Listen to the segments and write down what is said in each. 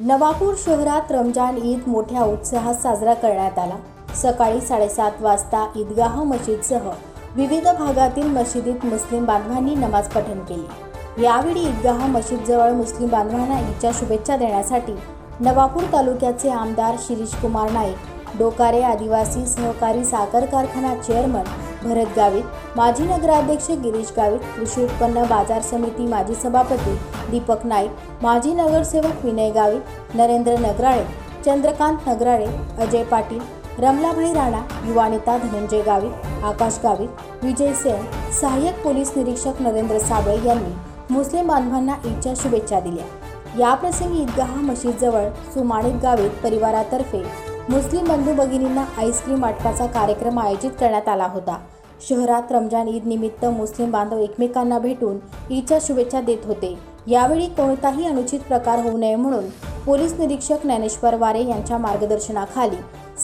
नवापूर शहरात रमजान ईद मोठ्या उत्साहात साजरा करण्यात आला. सकाळी साडेसात वाजता ईदगाह मशीदसह विविध भागातील मशिदीत मुस्लिम बांधवांनी नमाज पठण केली. यावेळी ईदगाह मशीदजवळ मुस्लिम बांधवांना ईदच्या शुभेच्छा देण्यासाठी नवापूर तालुक्याचे आमदार शिरीष कुमार नाईक डोकारे आदिवासी सहकारी साखर कारखाना चेअरमन भरत गावित माजी नगराध्यक्ष गिरीश गावित कृषी उत्पन्न बाजार समिती माजी सभापती दीपक नाईक माजी नगरसेवक विनय गावित नरेंद्र नगराळे चंद्रकांत नगराळे अजय पाटील रमलाभाई राणा युवा नेता धनंजय गावित आकाश गावित विजय सेन सहाय्यक पोलीस निरीक्षक नरेंद्र साबळे यांनी मुस्लिम बांधवांना ईदच्या शुभेच्छा दिल्या. याप्रसंगी ईदगाह मशीदजवळ सुमाणित गावित परिवारातर्फे मुस्लिम बंधू भगिनींना आईस्क्रीम वाटपाचा कार्यक्रम आयोजित करण्यात आला होता. शहरात रमजान ईद निमित्त मुस्लिम बांधव एकमेकांना भेटून ईदच्या शुभेच्छा देत होते. यावेळी कोणताही अनुचित प्रकार होऊ नये म्हणून पोलीस निरीक्षक ज्ञानेश्वर वारे यांच्या मार्गदर्शनाखाली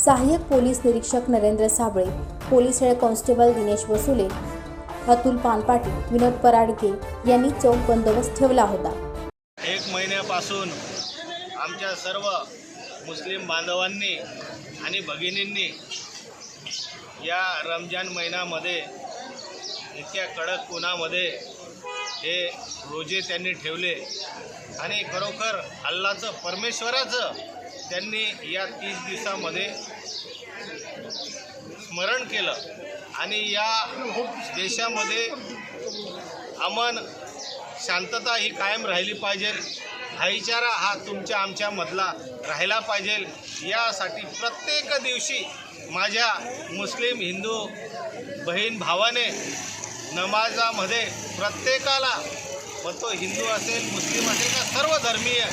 सहाय्यक पोलीस निरीक्षक Narendra Sabale police head constable Dinesh Vasule Atul Panpati Vinod Paradke यांनी चौक बंदोबस्त ठेवला होता. एक महिन्यापासून आमच्या सर्व मुस्लिम बांधवांनी आणि भगिनींनी या रमजान महिन्यामध्ये इतक्या कडक उन्हामध्ये हे रोजे त्यांनी ठेवले. आणि खरोखर अल्लाचं परमेश्वराचं त्यांनी या तीस दिवसामध्ये स्मरण केलं. आणि या देशामध्ये अमन शांतता ही कायम राहिली पाहिजे. भाईचारा हा तुमच्या आमच्यामधला राहिला पाहिजे. यासाठी प्रत्येक दिवशी माझ्या मुस्लिम हिंदू बहीण भावाने नमाजामध्ये प्रत्येकाला मग तो हिंदू असेल मुस्लिम असेल का सर्व धर्मीय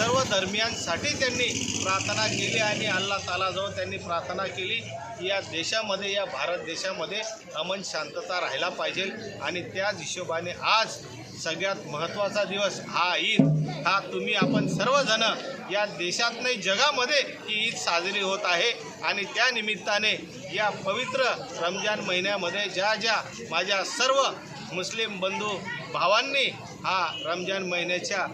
सर्व धर्मियांसाठी त्यांनी प्रार्थना केली आणि अल्लाह तालाजवळ त्यांनी प्रार्थना केली. या देशामध्ये या भारत देशामध्ये अमन शांतता राहायला पाहिजे आणि त्याच हिशोबाने आज सगळ्यात महत्त्वाचा दिवस हा ईद. हा तुम्ही आपण सर्वजण या देशात नाही जगामध्ये ही ईद साजरी होत आहे आणि त्या निमित्ताने या पवित्र रमजान महिन्यामध्ये ज्या ज्या माझ्या सर्व मुस्लिम बंधू भावांनी हा रमजान महिन्याच्या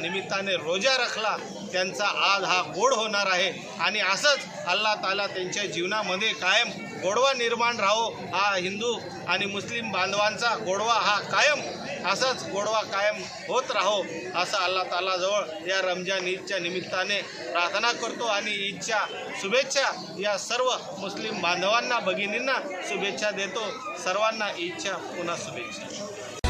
निमित्ताने रोजा रखला. त्यांचा आज हा गोड होणार आहे. आणि असंच अल्ला ताला त्यांच्या जीवनामध्ये कायम गोडवा निर्माण राहो हा हिंदू आणि मुस्लिम बांधवांचा गोडवा हा कायम असाच गोडवा कायम होत राहो असं अल्ला तालाजवळ या रमजान ईदच्या निमित्ताने प्रार्थना करतो आणि ईदच्या शुभेच्छा या सर्व मुस्लिम बांधवांना भगिनींना शुभेच्छा देतो. सर्वांना ईदच्या पुन्हा शुभेच्छा.